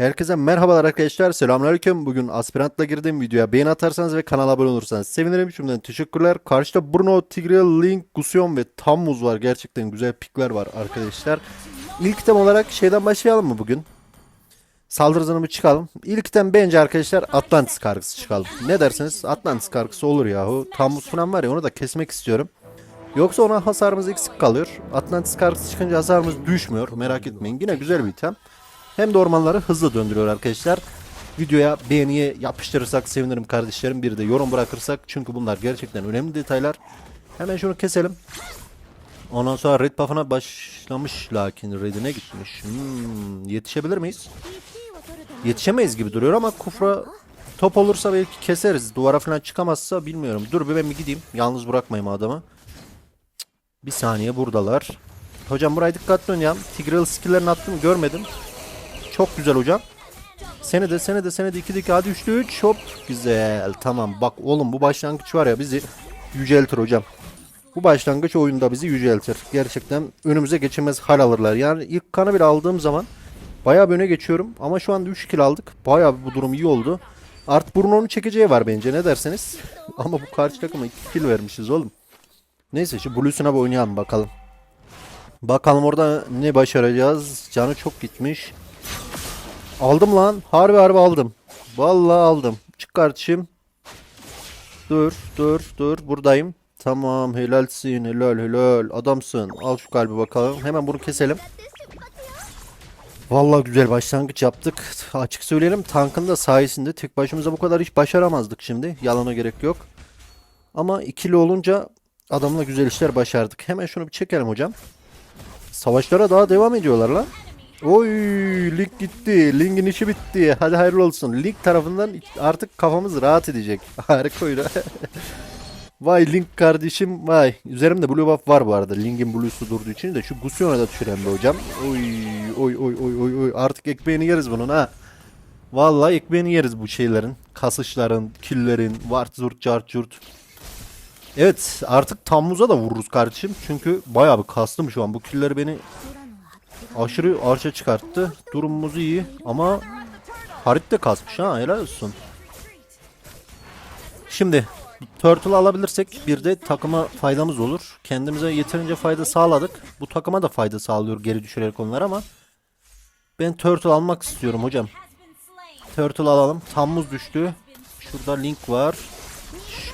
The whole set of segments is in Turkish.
Herkese merhabalar arkadaşlar. Selamünaleyküm. Bugün aspirantla girdiğim videoya beğeni atarsanız ve kanala abone olursanız sevinirim. Şimdiden teşekkürler. Karşıda Bruno, Tigreal, Link, Gusion ve Tammuz var. Gerçekten güzel pikler var arkadaşlar. İlk item olarak şeyden başlayalım mı bugün? Saldırı bir çıkalım. İlk item bence arkadaşlar Atlantis kargısı çıkalım. Ne dersiniz? Atlantis kargısı olur yahu. Tammuz falan var ya onu da kesmek istiyorum. Yoksa ona hasarımız eksik kalıyor. Atlantis kargısı çıkınca hasarımız düşmüyor. Merak etmeyin. Yine güzel bir item. Hem de ormanları hızlı döndürüyor arkadaşlar. Videoya beğeniye yapıştırırsak sevinirim kardeşlerim. Bir de yorum bırakırsak. Çünkü bunlar gerçekten önemli detaylar. Hemen şunu keselim. Ondan sonra red buff'ına başlamış lakin redine gitmiş. Hmm, yetişebilir miyiz? Yetişemeyiz gibi duruyor ama kufra top olursa belki keseriz. Duvara falan çıkamazsa bilmiyorum. Dur bir ben bir gideyim. Yalnız bırakmayayım adamı. Bir saniye buradalar. Hocam buraya dikkatli oynayalım. Tigreal skill'lerini attım görmedim. Çok güzel hocam. Seni de seni de seni de 2 2 hadi 3'te 3 hop güzel tamam bak oğlum bu başlangıç var ya bizi yüceltir hocam. Bu başlangıç oyunda bizi yüceltir. Gerçekten önümüze geçilmez hal alırlar. Yani ilk kanı bir aldığım zaman bayağı bir öne geçiyorum. Ama şu anda 3 kill aldık. Bayağı bu durum iyi oldu. Art Bruno'nun çekeceği var bence ne derseniz. Ama bu karşı takıma 2 kill vermişiz oğlum. Neyse şu Blue'suna bir oynayalım bakalım. Bakalım orada ne başaracağız. Canı çok gitmiş. Aldım lan. Harbi harbi aldım. Vallahi aldım. Çık kardeşim. Dur dur dur. Buradayım. Tamam helalsin helal helal. Adamsın. Al şu kalbi bakalım. Hemen bunu keselim. Vallahi güzel başlangıç yaptık. Açık söyleyelim tankın da sayesinde tek başımıza bu kadar iş başaramazdık şimdi. Yalana gerek yok. Ama ikili olunca adamla güzel işler başardık. Hemen şunu bir çekelim hocam. Savaşlara daha devam ediyorlar lan. Oy Link gitti. Link'in işi bitti. Hadi hayırlı olsun. Link tarafından artık kafamız rahat edecek. Harika oyun. vay Link kardeşim vay. Üzerimde blue buff var bu arada. Link'in blue'su durduğu için de şu Gusion'a da düşüren be hocam. Oy oy oy oy oy oy. Artık ekmeğini yeriz bunun ha. Vallahi ekmeğini yeriz bu şeylerin. Kasışların, killerin, vart zurt cart curt. Evet artık Tammuz'a da vururuz kardeşim. Çünkü bayağı bir kastım şu an. Bu killer beni aşırı arşa çıkarttı. Durumumuz iyi ama Harit de kasmış ha helal olsun. Şimdi Turtle alabilirsek bir de takıma faydamız olur. Kendimize yeterince fayda sağladık. Bu takıma da fayda sağlıyor geri düşürerek onlar ama ben Turtle almak istiyorum hocam. Turtle alalım. Tammuz düştü. Şurada link var.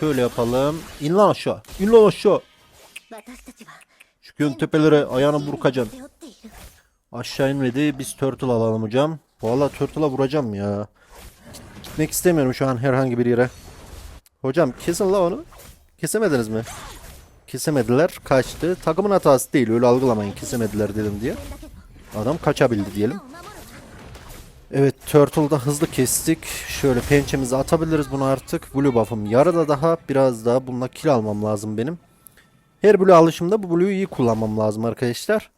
Şöyle yapalım. İn lan aşağı. İn lan aşağı. Gün tepelere ayağını burkacaksın. Aşağı inmedi. Biz turtle alalım hocam. Vallahi turtle'a vuracağım ya. Gitmek istemiyorum şu an herhangi bir yere. Hocam kesin la onu. Kesemediniz mi? Kesemediler. Kaçtı. Takımın hatası değil. Öyle algılamayın. Kesemediler dedim diye. Adam kaçabildi diyelim. Evet Turtle'da hızlı kestik. Şöyle pençemizi atabiliriz bunu artık. Blue buff'ım yarıda daha. Biraz daha bununla kill almam lazım benim. Her blue alışımda bu blue'yu iyi kullanmam lazım arkadaşlar.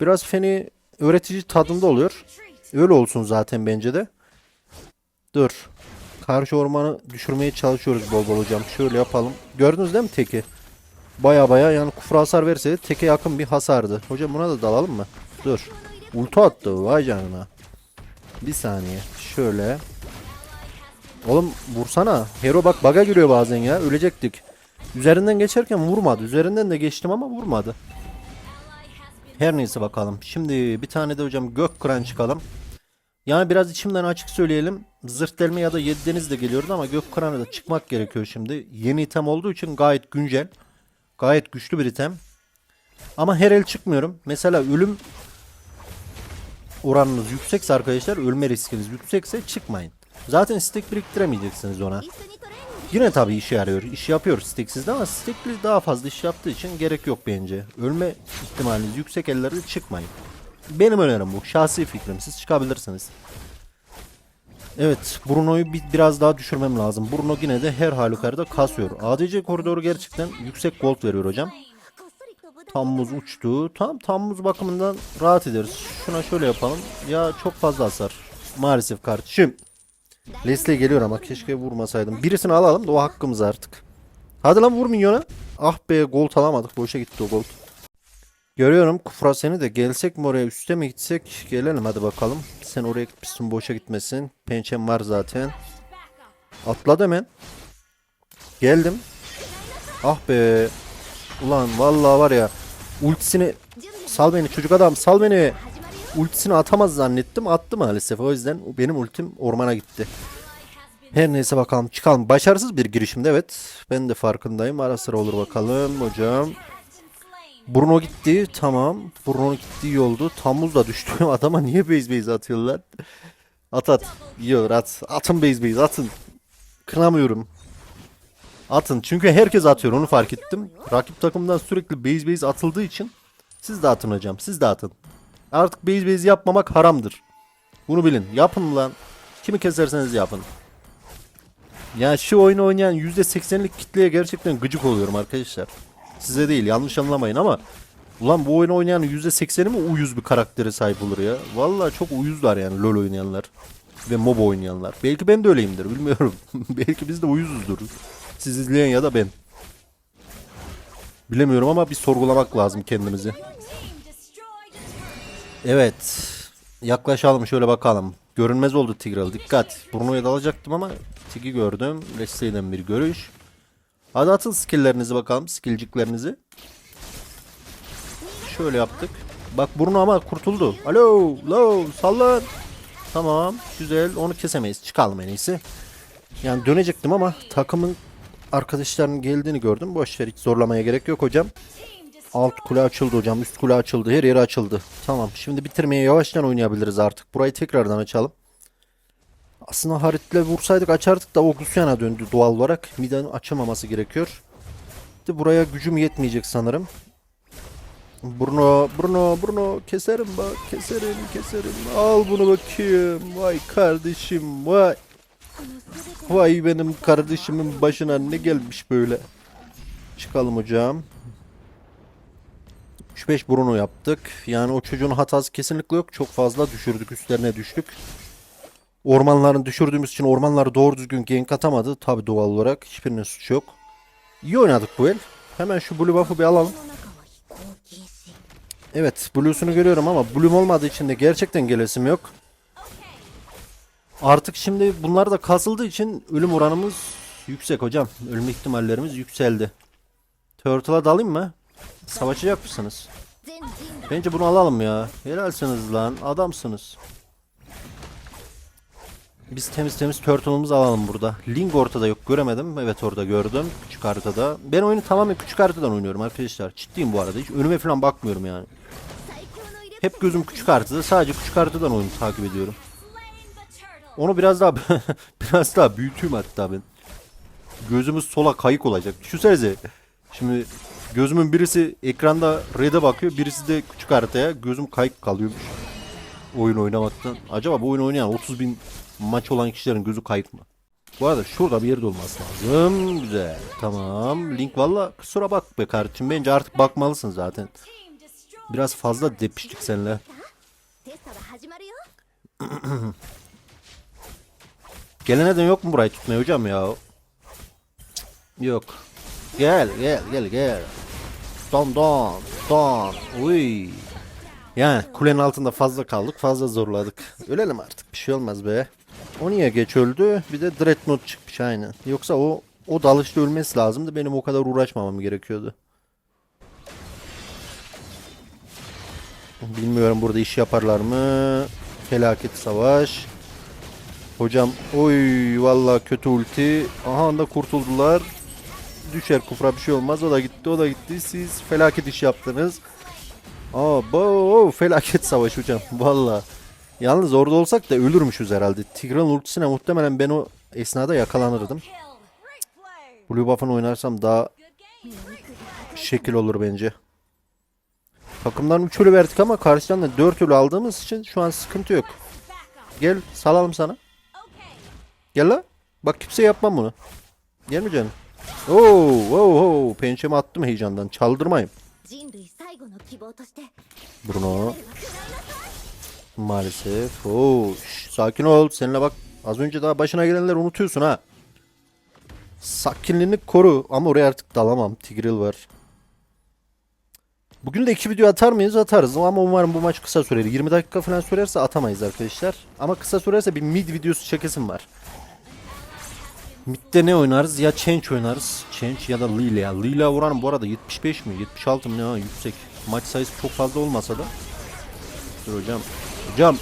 Biraz feni öğretici tadında oluyor. Öyle olsun zaten bence de. Dur. Karşı ormanı düşürmeye çalışıyoruz bol bol hocam. Şöyle yapalım. Gördünüz değil mi teki? Baya baya yani kufra hasar verse de teke yakın bir hasardı. Hocam buna da dalalım mı? Dur. Ultu attı. Vay canına. Bir saniye. Şöyle. Oğlum vursana. Hero bak baga giriyor bazen ya. Ölecektik. Üzerinden geçerken vurmadı. Üzerinden de geçtim ama vurmadı. Her neyse bakalım. Şimdi bir tane de hocam gök kıran çıkalım. Yani biraz içimden açık söyleyelim. Zırt delme ya da yedi deniz de geliyordu ama gök kıranı da çıkmak gerekiyor şimdi. Yeni item olduğu için gayet güncel. Gayet güçlü bir item. Ama her el çıkmıyorum. Mesela ölüm oranınız yüksekse arkadaşlar ölme riskiniz yüksekse çıkmayın. Zaten stack biriktiremeyeceksiniz ona. Yine tabii işe yarıyor. İş yapıyor stacksizde ama stackli daha fazla iş yaptığı için gerek yok bence. Ölme ihtimaliniz yüksek ellerde çıkmayın. Benim önerim bu. Şahsi fikrim. Siz çıkabilirsiniz. Evet. Bruno'yu bir, biraz daha düşürmem lazım. Bruno yine de her halükarda kasıyor. ADC koridoru gerçekten yüksek gold veriyor hocam. Tammuz uçtu. Tam Tammuz bakımından rahat ederiz. Şuna şöyle yapalım. Ya çok fazla hasar. Maalesef kardeşim. Leslie geliyor ama keşke vurmasaydım. Birisini alalım da o hakkımız artık. Hadi lan vur minyona. Ah be gold alamadık. Boşa gitti o gold. Görüyorum Kufra seni de gelsek mi oraya üste mi gitsek gelelim hadi bakalım. Sen oraya gitmişsin boşa gitmesin. Pençem var zaten. Atladı hemen. Geldim. Ah be. Ulan vallahi var ya ultisini sal beni çocuk adam sal beni. Ultisini atamaz zannettim attı maalesef o yüzden benim ultim ormana gitti. Her neyse bakalım çıkalım. Başarısız bir girişimde evet. Ben de farkındayım. Ara sıra olur bakalım hocam. Bruno gitti. Tamam. Bruno gitti iyi oldu. Tammuz da düştü. Adama niye base base atıyorlar? At at. Olur at. Atın base base atın. Kınamıyorum. Atın. Çünkü herkes atıyor onu fark ettim. Rakip takımdan sürekli base base atıldığı için siz de atın hocam. Siz de atın. Artık base base yapmamak haramdır. Bunu bilin. Yapın lan. Kimi keserseniz yapın. Ya şu oyunu oynayan %80'lik kitleye gerçekten gıcık oluyorum arkadaşlar. Size değil yanlış anlamayın ama Ulan bu oyunu oynayan %80'i mi uyuz bir karaktere sahip olur ya? Vallahi çok uyuzlar yani LoL oynayanlar ve MOBA oynayanlar. Belki ben de öyleyimdir bilmiyorum. Belki biz de uyuzuzdur. Siz izleyen ya da ben. Bilemiyorum ama bir sorgulamak lazım kendimizi. Evet. Yaklaşalım şöyle bakalım. Görünmez oldu Tigreal. Dikkat. Bruno'ya dalacaktım ama Tig'i gördüm. Leslie'den bir görüş. Hadi atın skilllerinizi bakalım. Skillciklerinizi. Şöyle yaptık. Bak Bruno ama kurtuldu. Alo. Lo. Sallan. Tamam. Güzel. Onu kesemeyiz. Çıkalım en iyisi. Yani dönecektim ama takımın arkadaşlarının geldiğini gördüm. Boş ver hiç zorlamaya gerek yok hocam. Alt kule açıldı hocam. Üst kule açıldı. Her yeri açıldı. Tamam. Şimdi bitirmeye yavaştan oynayabiliriz artık. Burayı tekrardan açalım. Aslında haritle vursaydık açardık da o döndü doğal olarak. Mida'nın açamaması gerekiyor. De buraya gücüm yetmeyecek sanırım. Bruno, Bruno, Bruno keserim bak, keserim, keserim. Al bunu bakayım. Vay kardeşim, vay. Vay benim kardeşimin başına ne gelmiş böyle. Çıkalım hocam. 3-5 Bruno yaptık. Yani o çocuğun hatası kesinlikle yok. Çok fazla düşürdük, üstlerine düştük. Ormanlarını düşürdüğümüz için ormanları doğru düzgün gank atamadı. Tabi doğal olarak hiçbirinin suçu yok. İyi oynadık bu el. Hemen şu blue buff'ı bir alalım. Evet blue'sunu görüyorum ama blue'm olmadığı için de gerçekten gelesim yok. Artık şimdi bunlar da kasıldığı için ölüm oranımız yüksek hocam. Ölüm ihtimallerimiz yükseldi. Turtle'a dalayım mı? Savaşacak mısınız? Bence bunu alalım ya. Helalsiniz lan. Adamsınız. Biz temiz temiz turtle'ımızı alalım burada. Ling ortada yok göremedim. Evet orada gördüm. Küçük haritada. Ben oyunu tamamen küçük haritadan oynuyorum arkadaşlar. Ciddiyim bu arada. Hiç önüme falan bakmıyorum yani. Hep gözüm küçük haritada. Sadece küçük haritadan oyunu takip ediyorum. Onu biraz daha biraz daha büyüteyim hatta ben. Gözümüz sola kayık olacak. Düşünsenize. Şimdi gözümün birisi ekranda red'e bakıyor. Birisi de küçük haritaya. Gözüm kayık kalıyormuş. Oyun oynamaktan. Acaba bu oyun oynayan 30 bin maç olan kişilerin gözü kayık mı? Bu arada şurada bir yerde olması lazım. Güzel. Tamam. Link valla kusura bak be kardeşim. Bence artık bakmalısın zaten. Biraz fazla depiştik seninle. Gelene de yok mu burayı tutmaya hocam ya? Yok. Gel gel gel gel. Don don don. Uy. Yani kulenin altında fazla kaldık fazla zorladık. Ölelim artık bir şey olmaz be. O niye geç öldü? Bir de Dreadnought çıkmış aynen. Yoksa o o dalışta ölmesi lazımdı. Benim o kadar uğraşmamam gerekiyordu. Bilmiyorum burada iş yaparlar mı? Felaket savaş. Hocam oy vallahi kötü ulti. Aha da kurtuldular. Düşer kufra bir şey olmaz. O da gitti o da gitti. Siz felaket iş yaptınız. Aa bo felaket savaş hocam. Vallahi. Yalnız orada olsak da ölürmüşüz herhalde. Tigran ultisine muhtemelen ben o esnada yakalanırdım. Blue buff'ını oynarsam daha şekil olur bence. Takımdan 3 ölü verdik ama karşıdan da 4 ölü aldığımız için şu an sıkıntı yok. Gel salalım sana. Gel la. Bak kimse yapmam bunu. Gel mi canım? Oo, oo, oo. Pençemi attım heyecandan. Çaldırmayın. Bruno. Maalesef. Oo, şş, sakin ol. Seninle bak. Az önce daha başına gelenleri unutuyorsun ha. Sakinliğini koru. Ama oraya artık dalamam. Tigril var. Bugün de iki video atar mıyız? Atarız ama umarım bu maç kısa süreli. 20 dakika falan sürerse atamayız arkadaşlar. Ama kısa sürerse bir mid videosu çekesim var. Mid'de ne oynarız? Ya Change oynarız. Change ya da Lila. Lila vuran bu arada 75 mi? 76 mı? Ya, yüksek. Maç sayısı çok fazla olmasa da. Dur hocam. Hocam.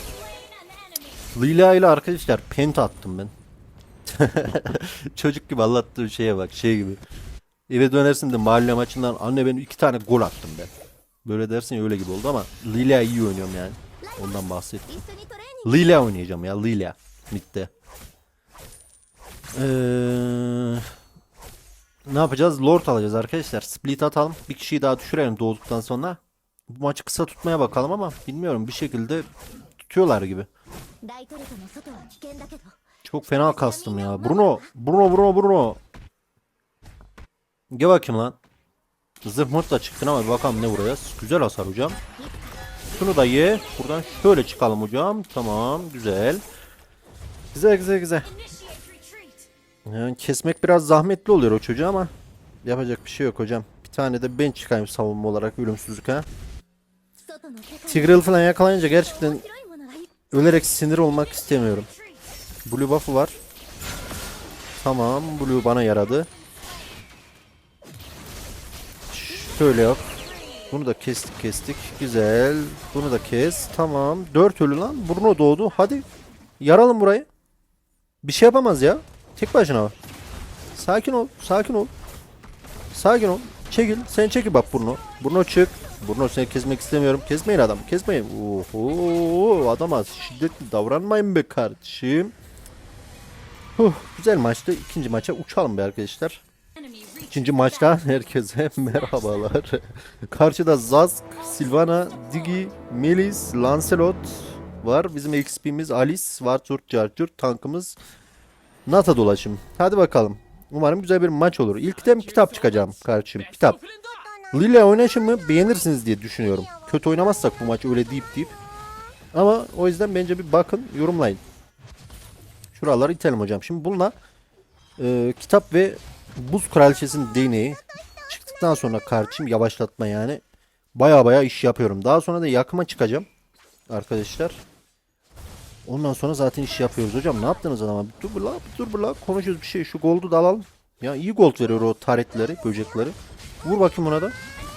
Lila ile arkadaşlar pent attım ben. Çocuk gibi anlattığı şeye bak şey gibi. Eve dönersin de mahalle maçından anne ben iki tane gol attım ben. Böyle dersin öyle gibi oldu ama Lila iyi oynuyorum yani. Ondan bahsettim. Lila oynayacağım ya Lila. Mid'de. Ee, ne yapacağız? Lord alacağız arkadaşlar. Split atalım. Bir kişiyi daha düşürelim doğduktan sonra. Bu maçı kısa tutmaya bakalım ama bilmiyorum bir şekilde tutuyorlar gibi. Çok fena kastım ya. Bruno, Bruno, Bruno, Bruno. Gel bakayım lan. Zırh mırt da çıktın ama bakalım ne buraya. Güzel hasar hocam. Şunu da ye. Buradan şöyle çıkalım hocam. Tamam güzel. Güzel güzel güzel. Yani kesmek biraz zahmetli oluyor o çocuğa ama yapacak bir şey yok hocam. Bir tane de ben çıkayım savunma olarak ölümsüzlük ha. Tigreal falan yakalayınca gerçekten ölerek sinir olmak istemiyorum. Blue buff'ı var. Tamam blue bana yaradı. Şöyle yap. Bunu da kestik kestik. Güzel. Bunu da kes. Tamam. 4 ölü lan. Bruno doğdu. Hadi. Yaralım burayı. Bir şey yapamaz ya. Tek başına var. Sakin ol. Sakin ol. Sakin ol. Çekil. Sen çekil bak Bruno. Bruno çık. Bruno seni kesmek istemiyorum. Kesmeyin adam. Kesmeyin. Oho. Adama şiddetli davranmayın be kardeşim. Huh, güzel maçtı. İkinci maça uçalım be arkadaşlar. İkinci maçta herkese merhabalar. Karşıda Zask, Silvana, Digi, Melis, Lancelot var. Bizim XP'miz Alice, Varturt, Carturt, tankımız Nata dolaşım. Hadi bakalım. Umarım güzel bir maç olur. İlk de kitap çıkacağım kardeşim. Kitap. Lilia oynayışımı beğenirsiniz diye düşünüyorum. Kötü oynamazsak bu maç öyle deyip deyip. Ama o yüzden bence bir bakın yorumlayın. Şuraları itelim hocam. Şimdi bununla e, kitap ve buz kraliçesinin değneği çıktıktan sonra kardeşim yavaşlatma yani. Baya baya iş yapıyorum. Daha sonra da yakıma çıkacağım. Arkadaşlar. Ondan sonra zaten iş yapıyoruz hocam. Ne yaptınız adama? Dur bir la, bir dur bir la. Konuşuyoruz bir şey. Şu goldu da alalım. Ya iyi gold veriyor o taretleri, böcekleri. Vur bakayım buna da.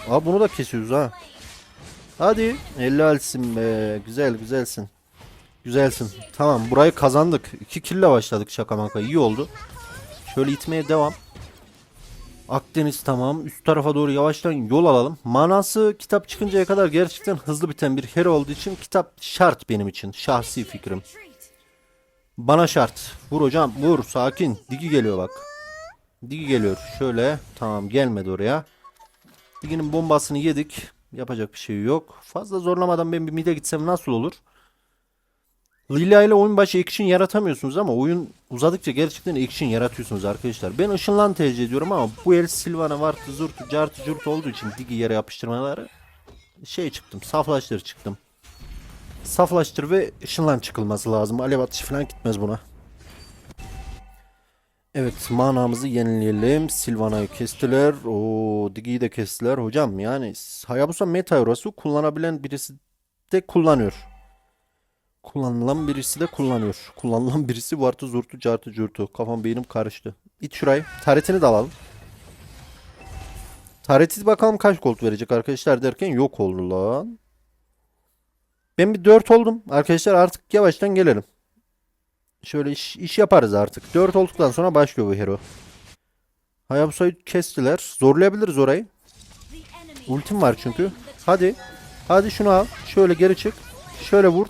Aa bunu da kesiyoruz ha. Hadi. Helalsin be. Güzel güzelsin. Güzelsin. Tamam burayı kazandık. 2 kille başladık şaka maka. İyi oldu. Şöyle itmeye devam. Akdeniz tamam. Üst tarafa doğru yavaştan yol alalım. Manası kitap çıkıncaya kadar gerçekten hızlı biten bir hero olduğu için kitap şart benim için. Şahsi fikrim. Bana şart. Vur hocam vur sakin. Digi geliyor bak. Digi geliyor. Şöyle tamam gelmedi oraya. Digi'nin bombasını yedik. Yapacak bir şey yok. Fazla zorlamadan ben bir mid'e gitsem nasıl olur? Lilia ile oyun başı action yaratamıyorsunuz ama oyun uzadıkça gerçekten action yaratıyorsunuz arkadaşlar. Ben ışınlan tercih ediyorum ama bu el Silvana var zurtu cartı curt olduğu için digi yere yapıştırmaları şey çıktım saflaştır çıktım. Saflaştır ve ışınlan çıkılması lazım. Alev atışı falan gitmez buna. Evet manamızı yenileyelim. Silvana'yı kestiler. O Digi'yi de kestiler. Hocam yani Hayabusa Meta Eurosu kullanabilen birisi de kullanıyor. Kullanılan birisi de kullanıyor. Kullanılan birisi vartı zurtu cartı curtu. Kafam beynim karıştı. İt şurayı. Taretini de alalım. Tareti bakalım kaç gold verecek arkadaşlar derken yok oldu lan. Ben bir 4 oldum. Arkadaşlar artık yavaştan gelelim. Şöyle iş, iş yaparız artık. 4 olduktan sonra başlıyor bu hero. Hayabusa'yı kestiler. Zorlayabiliriz orayı. Ultim var çünkü. Hadi. Hadi şunu al. Şöyle geri çık. Şöyle vur.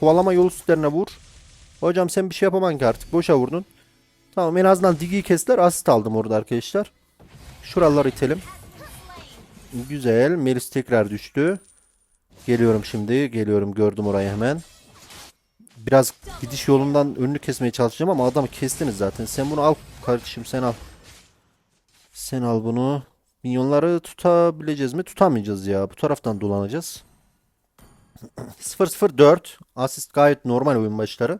Kovalama yolu üstlerine vur. Hocam sen bir şey yapaman ki artık. Boşa vurdun. Tamam en azından Digi'yi kestiler. Asist aldım orada arkadaşlar. Şuraları itelim. Güzel. Melis tekrar düştü. Geliyorum şimdi. Geliyorum gördüm orayı hemen. Biraz gidiş yolundan önünü kesmeye çalışacağım ama adamı kestiniz zaten. Sen bunu al kardeşim sen al. Sen al bunu. Minyonları tutabileceğiz mi? Tutamayacağız ya. Bu taraftan dolanacağız. 0-0-4. Asist gayet normal oyun başları.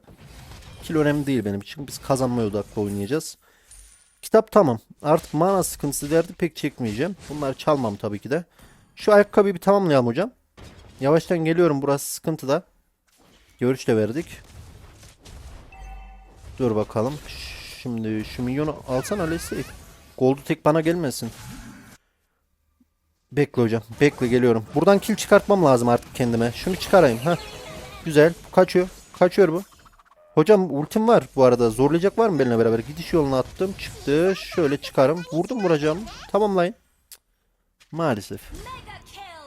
Kill önemli değil benim için. Biz kazanmaya odaklı oynayacağız. Kitap tamam. Artık mana sıkıntısı derdi pek çekmeyeceğim. Bunları çalmam tabii ki de. Şu ayakkabıyı bir tamamlayalım hocam. Yavaştan geliyorum burası sıkıntıda. Görüş de verdik. Dur bakalım. Şimdi şu milyonu alsana Leslie. Gold'u tek bana gelmesin. Bekle hocam. Bekle geliyorum. Buradan kill çıkartmam lazım artık kendime. Şunu çıkarayım. ha. Güzel. Kaçıyor. Kaçıyor bu. Hocam ultim var bu arada. Zorlayacak var mı benimle beraber? Gidiş yoluna attım. Çıktı. Şöyle çıkarım. Vurdum vuracağım. Tamamlayın. Maalesef.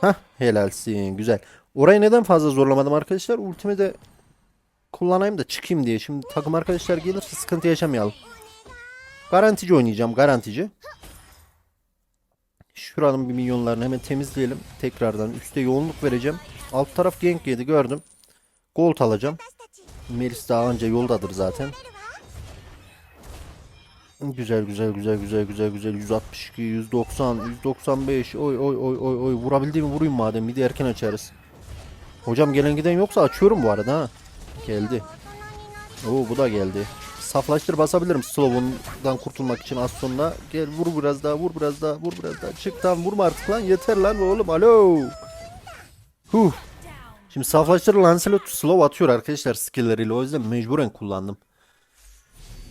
Hah helalsin. Güzel. Orayı neden fazla zorlamadım arkadaşlar? Ultimi de kullanayım da çıkayım diye. Şimdi takım arkadaşlar gelirse sıkıntı yaşamayalım. Garantici oynayacağım. Garantici. Şuranın bir milyonlarını hemen temizleyelim. Tekrardan üste yoğunluk vereceğim. Alt taraf gank yedi gördüm. Gold alacağım. Melis daha önce yoldadır zaten. Güzel güzel güzel güzel güzel güzel 162 190 195 oy oy oy oy oy vurabildiğimi vurayım madem bir de erken açarız. Hocam gelen giden yoksa açıyorum bu arada ha. Geldi. Oo bu da geldi. Saflaştır basabilirim Slow'undan kurtulmak için az sonra. Gel vur biraz daha vur biraz daha vur biraz daha. Çık tamam vurma artık lan yeter lan oğlum alo. Huh. Şimdi saflaştır Lancelot slow atıyor arkadaşlar skill'leriyle o yüzden mecburen kullandım.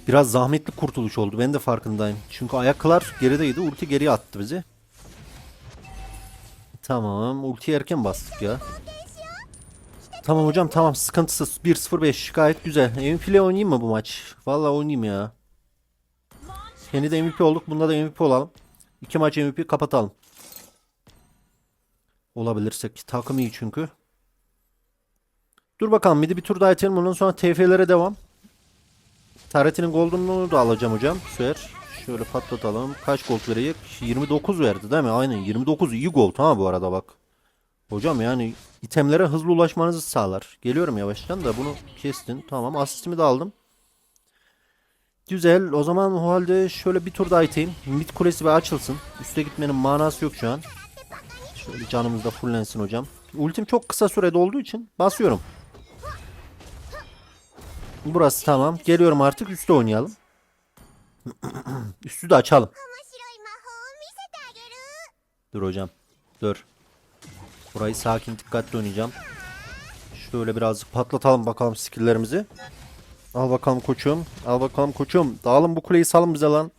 Biraz zahmetli kurtuluş oldu ben de farkındayım. Çünkü ayaklar gerideydi ulti geriye attı bizi. Tamam ulti erken bastık ya. Tamam hocam tamam sıkıntısız 1-0-5 gayet güzel. MVP ile oynayayım mı bu maç? Vallahi oynayayım ya. Kendi de MVP olduk bunda da MVP olalım. İki maç MVP kapatalım. Olabilirsek takım iyi çünkü. Dur bakalım de bir tur daha itelim ondan sonra TF'lere devam. Taretinin golden'unu da alacağım hocam. Süper. Şöyle patlatalım. Kaç gold verecek? 29 verdi değil mi? Aynen 29 iyi gold ha bu arada bak. Hocam yani itemlere hızlı ulaşmanızı sağlar. Geliyorum yavaştan da bunu kestin. Tamam asistimi de aldım. Güzel. O zaman o halde şöyle bir tur daha iteyim. Mid kulesi ve açılsın. Üste gitmenin manası yok şu an. Şöyle canımız da fullensin hocam. Ultim çok kısa sürede olduğu için basıyorum. Burası tamam. Geliyorum artık üstte oynayalım. Üstü de açalım. Dur hocam. Dur. Burayı sakin dikkatli oynayacağım. Şöyle birazcık patlatalım bakalım skilllerimizi. Al bakalım koçum. Al bakalım koçum. Dağılın bu kuleyi salın bize lan.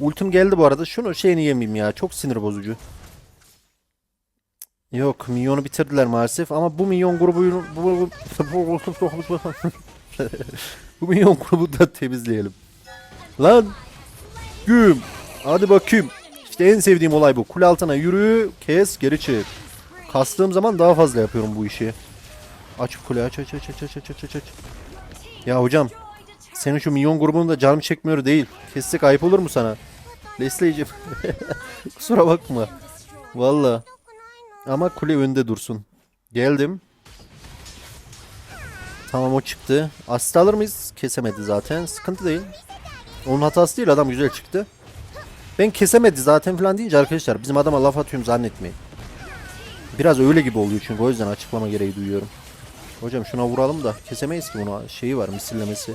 Ultim geldi bu arada. Şunu şeyini yemeyeyim ya. Çok sinir bozucu. Yok minyonu bitirdiler maalesef ama bu minyon grubu bu, minyon grubu da temizleyelim. Lan güm. Hadi bakayım. İşte en sevdiğim olay bu. Kule altına yürü, kes, geri çık. Kastığım zaman daha fazla yapıyorum bu işi. Aç kule aç aç aç aç aç aç aç aç. Ya hocam senin şu minyon grubunun da canım çekmiyor değil. Kessek ayıp olur mu sana? Leslie'cim. Kusura bakma. Valla. Ama kule önde dursun. Geldim. Tamam o çıktı. Asist alır mıyız? Kesemedi zaten. Sıkıntı değil. Onun hatası değil adam güzel çıktı. Ben kesemedi zaten falan deyince arkadaşlar bizim adama laf atıyorum zannetmeyin. Biraz öyle gibi oluyor çünkü o yüzden açıklama gereği duyuyorum. Hocam şuna vuralım da kesemeyiz ki bunu şeyi var misillemesi.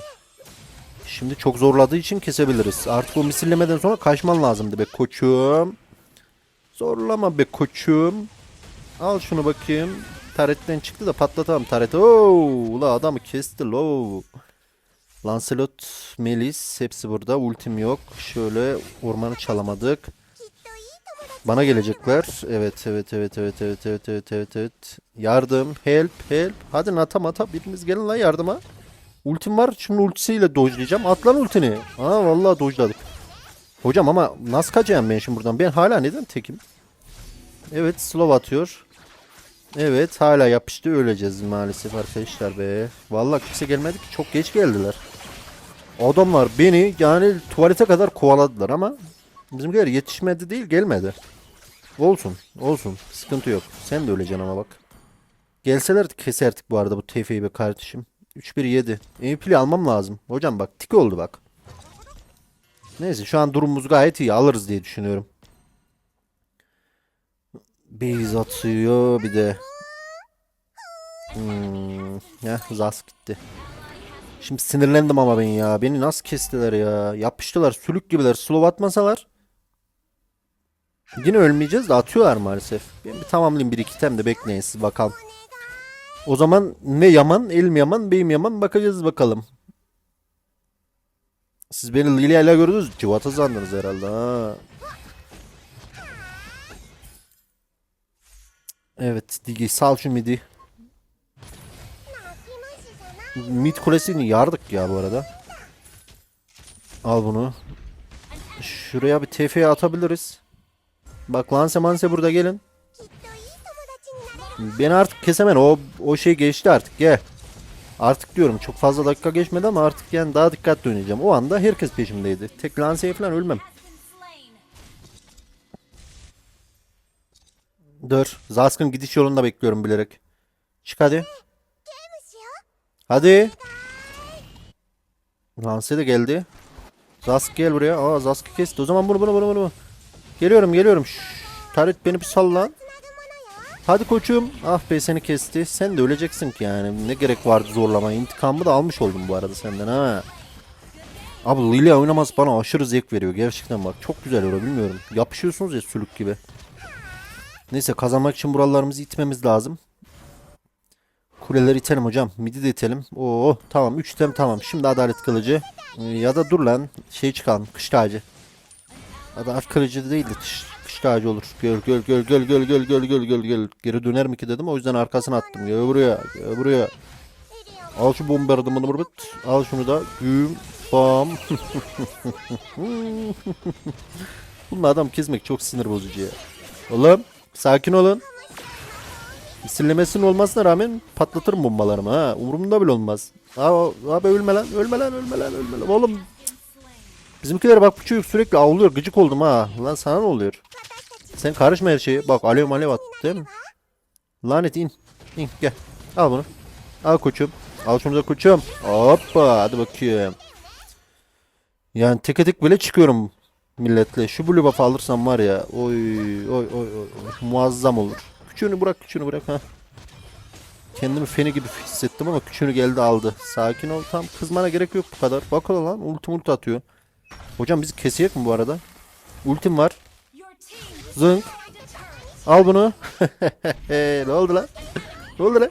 Şimdi çok zorladığı için kesebiliriz. Artık o misillemeden sonra kaçman lazımdı be koçum. Zorlama be koçum. Al şunu bakayım. Taretten çıktı da patlatalım tareti. Oo, ula adamı kesti lo. Lancelot, Melis hepsi burada. Ultim yok. Şöyle ormanı çalamadık. Bana gelecekler. Evet evet evet evet evet evet evet evet evet. Yardım. Help help. Hadi nata mata biriniz gelin lan yardıma. Ultim var. Şunun ultisiyle dojlayacağım. At lan ultini. Ha vallahi dojladık. Hocam ama nasıl kaçacağım ben şimdi buradan? Ben hala neden tekim? Evet slow atıyor. Evet hala yapıştı öleceğiz maalesef arkadaşlar be. Vallahi kimse gelmedi ki çok geç geldiler. Adamlar beni yani tuvalete kadar kovaladılar ama bizimkiler yetişmedi değil gelmedi. Olsun olsun sıkıntı yok. Sen de öleceksin ama bak. Gelseler keserdik bu arada bu TF'yi be kardeşim. 3-1-7. MVP'li almam lazım. Hocam bak tik oldu bak. Neyse şu an durumumuz gayet iyi alırız diye düşünüyorum. Base atıyor bir de. Hmm, ya Zas gitti. Şimdi sinirlendim ama ben ya. Beni nasıl kestiler ya? Yapıştılar sülük gibiler. Slow atmasalar. Yine ölmeyeceğiz de atıyorlar maalesef. Ben bir tamamlayayım bir iki item de bekleyin siz bakalım. O zaman ne yaman, elim yaman, beyim yaman bakacağız bakalım. Siz beni Lilia ile gördünüz. Civata sandınız herhalde ha. Evet, Digi sal şu midi. Mid kulesini yardık ya bu arada. Al bunu. Şuraya bir TF'ye atabiliriz. Bak lanse manse burada gelin. Beni artık kesemen o o şey geçti artık gel. Artık diyorum çok fazla dakika geçmedi ama artık yani daha dikkatli oynayacağım. O anda herkes peşimdeydi. Tek lanseye falan ölmem. Dur. Zask'ın gidiş yolunda bekliyorum bilerek. Çık hadi. Hadi. Lanse de geldi. Zask gel buraya. Aa Zask'ı kesti. O zaman bunu bunu bunu bunu. Geliyorum geliyorum. Şşş. Taret beni bir sal lan. Hadi koçum. Ah be seni kesti. Sen de öleceksin ki yani. Ne gerek vardı zorlamaya. İntikamımı da almış oldum bu arada senden ha. Abi Lilia oynaması bana aşırı zevk veriyor. Gerçekten bak. Çok güzel oluyor bilmiyorum. Yapışıyorsunuz ya sülük gibi. Neyse kazanmak için buralarımızı itmemiz lazım. Kuleleri itelim hocam. Midi de itelim. Oo tamam 3 item tamam. Şimdi adalet kılıcı. Ee, Ya da dur lan. Şey çıkalım. Kış tacı. Adalet kılıcı değil de kış, tacı olur. Göl göl göl göl göl göl göl göl göl göl. Geri döner mi ki dedim. O yüzden arkasına attım. Gel buraya. Gel buraya. Al şu bombardımanı burbut. Al şunu da. Güm. Bam. Bunun adam kesmek çok sinir bozucu ya. Oğlum sakin olun. Misillemesinin olmasına rağmen patlatırım bombalarımı ha. Umurumda bile olmaz. Abi, abi ölme lan, ölme lan, ölme lan, ölme lan. Oğlum. Bizimkiler bak bu çocuk sürekli avlıyor. Gıcık oldum ha. Lan sana ne oluyor? Sen karışma her şeye. Bak alev alev attı değil mi? Lanet in. İn gel. Al bunu. Al koçum. Al şunu da koçum. Hoppa hadi bakayım. Yani tek tek böyle çıkıyorum milletle. Şu blue buff alırsam var ya. Oy oy oy oy. Muazzam olur. Küçüğünü bırak küçüğünü bırak ha. Kendimi feni gibi hissettim ama küçüğünü geldi aldı. Sakin ol tam kızmana gerek yok bu kadar. Bak lan ulti multi atıyor. Hocam bizi kesecek mi bu arada? Ultim var. Zınk. Al bunu. ne oldu lan? Ne oldu lan?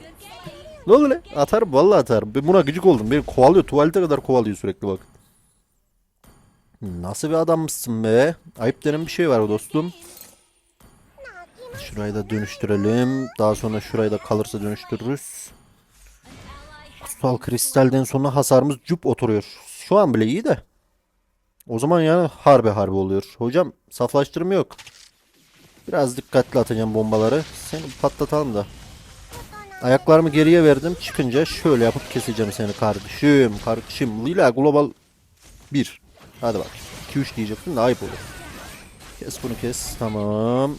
Ne oldu lan? Atarım vallahi atarım. Ben buna gıcık oldum. Beni kovalıyor. Tuvalete kadar kovalıyor sürekli bak. Nasıl bir adammışsın be? Ayıp denen bir şey var dostum. Şurayı da dönüştürelim. Daha sonra şurayı da kalırsa dönüştürürüz. Kutsal kristalden sonra hasarımız cüp oturuyor. Şu an bile iyi de. O zaman yani harbe harbe oluyor. Hocam saflaştırma yok. Biraz dikkatli atacağım bombaları. Seni patlatalım da. Ayaklarımı geriye verdim. Çıkınca şöyle yapıp keseceğim seni kardeşim. Kardeşim. Lila Global 1. Hadi bak. 2-3 diyecektim de ayıp olur. Kes bunu kes. Tamam.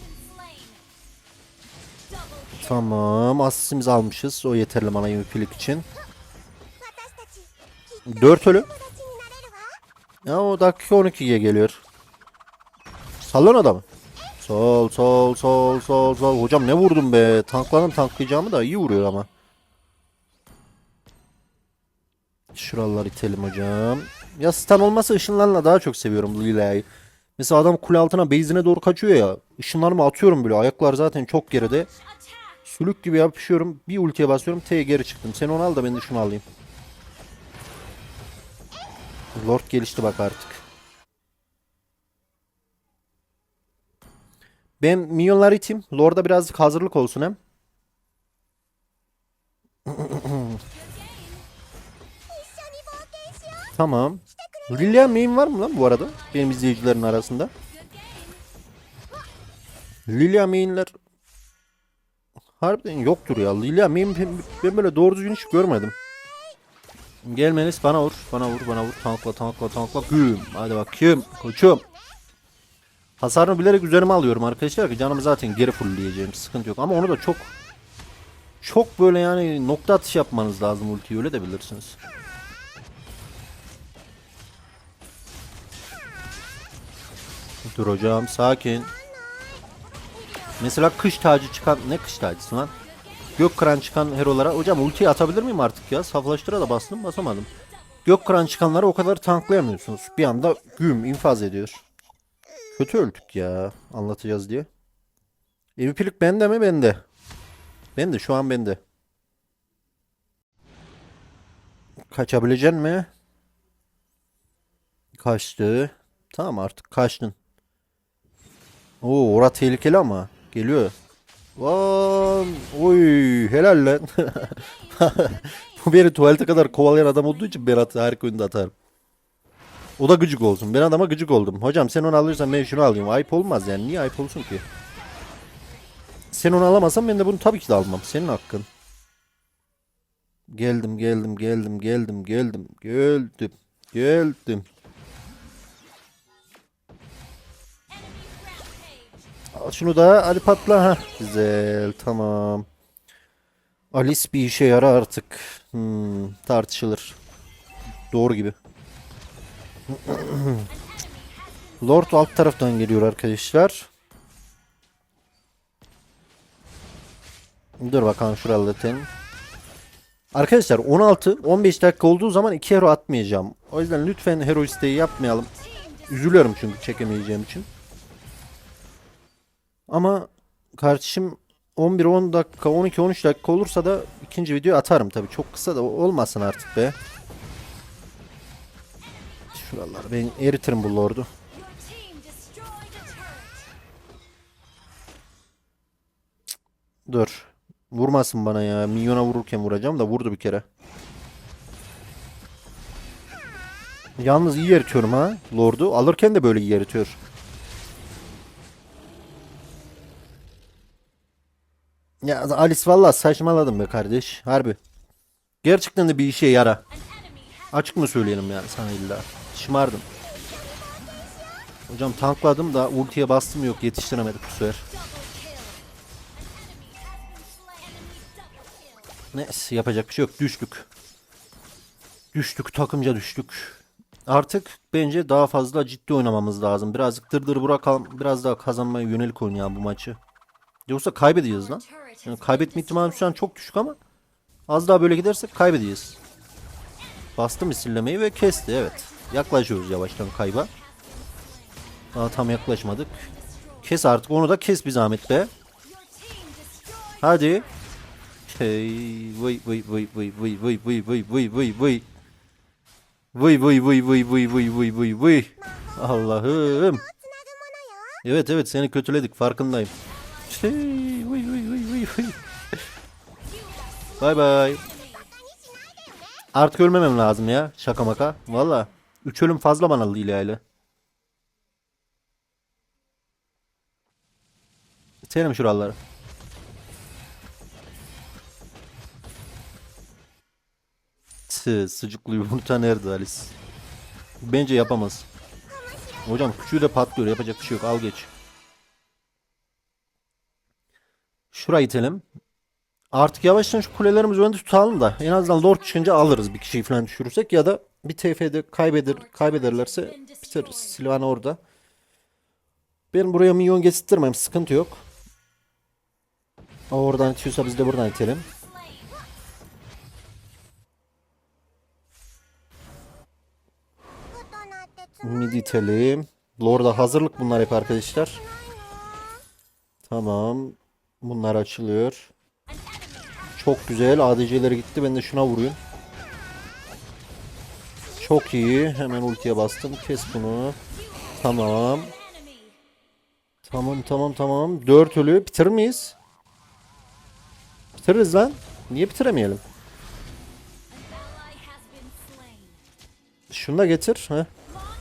Tamam. Asistimizi almışız. O yeterli bana MVP'lik için. 4 ölü. Ya o dakika 12'ye geliyor. Sallan adamı. Sol sol sol sol sol. Hocam ne vurdum be. Tankladım tanklayacağımı da iyi vuruyor ama. Şuralar itelim hocam. Ya stun olması ışınlarla daha çok seviyorum Lila'yı. Mesela adam kule altına base'ine doğru kaçıyor ya. Işınlarımı atıyorum böyle. Ayaklar zaten çok geride. Sülük gibi yapışıyorum. Bir ultiye basıyorum. T'ye geri çıktım. Sen onu al da ben de şunu alayım. Lord gelişti bak artık. Ben minyonları iteyim. Lord'a birazcık hazırlık olsun hem. tamam. Lilia main var mı lan bu arada? Benim izleyicilerin arasında. Lilia mainler harbiden yoktur ya. Lilia main ben böyle doğru düzgün hiç görmedim. Gelmeniz bana vur, bana vur, bana vur. Tankla, tankla, tankla. Güm. Hadi bakayım. Koçum. Hasarını bilerek üzerime alıyorum arkadaşlar ki canımı zaten geri fullleyeceğim. Sıkıntı yok. Ama onu da çok çok böyle yani nokta atış yapmanız lazım ultiyi öyle de bilirsiniz. Dur hocam sakin. Mesela kış tacı çıkan ne kış tacısı lan? Gök kıran çıkan herolara hocam ultiyi atabilir miyim artık ya? Saflaştıra da bastım basamadım. Gök kıran çıkanları o kadar tanklayamıyorsunuz. Bir anda güm infaz ediyor. Kötü öldük ya anlatacağız diye. MVP'lik bende mi? Bende. Bende şu an bende. Kaçabilecek mi? Kaçtı. Tamam artık kaçtın. Oo ora tehlikeli ama. Geliyor. Lan, oy helal lan. Bu beni tuvalete kadar kovalayan adam olduğu için Berat harika oyunda atarım. O da gıcık olsun. Ben adama gıcık oldum. Hocam sen onu alırsan ben şunu alayım. Ayıp olmaz yani. Niye ayıp olsun ki? Sen onu alamazsan ben de bunu tabii ki de almam. Senin hakkın. Geldim geldim geldim geldim geldim geldim geldim. Al şunu da hadi patla ha. Güzel tamam. Alice bir işe yarar artık. Hmm, tartışılır. Doğru gibi. Lord alt taraftan geliyor arkadaşlar. Dur bakalım şuralı ten. Arkadaşlar 16-15 dakika olduğu zaman 2 hero atmayacağım. O yüzden lütfen hero isteği yapmayalım. Üzülüyorum çünkü çekemeyeceğim için. Ama kardeşim 11-10 dakika 12-13 dakika olursa da ikinci video atarım tabii. Çok kısa da olmasın artık be. Şuralar ben eritirim bu lordu. Dur. Vurmasın bana ya. Minyona vururken vuracağım da vurdu bir kere. Yalnız iyi eritiyorum ha. Lord'u. Alırken de böyle iyi eritiyor. Ya Alice valla saçmaladım be kardeş. Harbi. Gerçekten de bir işe yara. Açık mı söyleyelim yani sana illa. Şımardım. Hocam tankladım da ultiye bastım yok yetiştiremedik bu sefer. Neyse yapacak bir şey yok. Düştük. Düştük takımca düştük. Artık bence daha fazla ciddi oynamamız lazım. Birazcık dırdır bırakalım. Biraz daha kazanmaya yönelik oynayalım bu maçı. Yoksa kaybedeceğiz lan. Yani kaybetme ihtimalim şu an çok düşük ama az daha böyle gidersek kaybedeceğiz. Bastım misillemeyi ve kesti evet. Yaklaşıyoruz yavaştan kayba. Daha tam yaklaşmadık. Kes artık onu da kes bir zahmet be. Hadi. Hey, vıy vıy vıy vıy vıy vıy vıy vıy vıy vıy vıy. Vıy vıy vıy vıy vıy vıy vıy vıy vıy. Allah'ım. Evet evet seni kötüledik farkındayım. Şey, vıy vıy vıy vıy vıy. Bay bay. Artık ölmemem lazım ya şaka maka. Valla. 3 ölüm fazla bana ile. Bitirelim şuraları. Tı, sıcıklı yumurta nerede Alice? Bence yapamaz. Hocam küçüğü de patlıyor. Yapacak bir şey yok. Al geç. Şurayı itelim. Artık yavaştan şu kulelerimizi önde tutalım da en azından lord çıkınca alırız bir kişiyi falan düşürürsek ya da bir TF'de kaybeder kaybederlerse biteriz. Silvana orada. Ben buraya minyon getirtmem sıkıntı yok. Oradan itiyorsa biz de buradan itelim. Mid itelim. Lord'a hazırlık bunlar hep arkadaşlar. Tamam. Bunlar açılıyor. Çok güzel. ADC'lere gitti. Ben de şuna vurayım. Çok iyi. Hemen ultiye bastım. Kes bunu. Tamam. Tamam tamam tamam. 4 ölü. Bitirir miyiz? Bitiririz lan. Niye bitiremeyelim? Şunu da getir. Heh.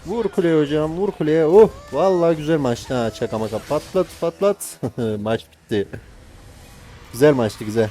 Vur kuleye hocam. Vur kuleye. Oh. Vallahi güzel maçtı ha. Çaka maka. Patlat patlat. Maç bitti. Güzel maçtı güzel.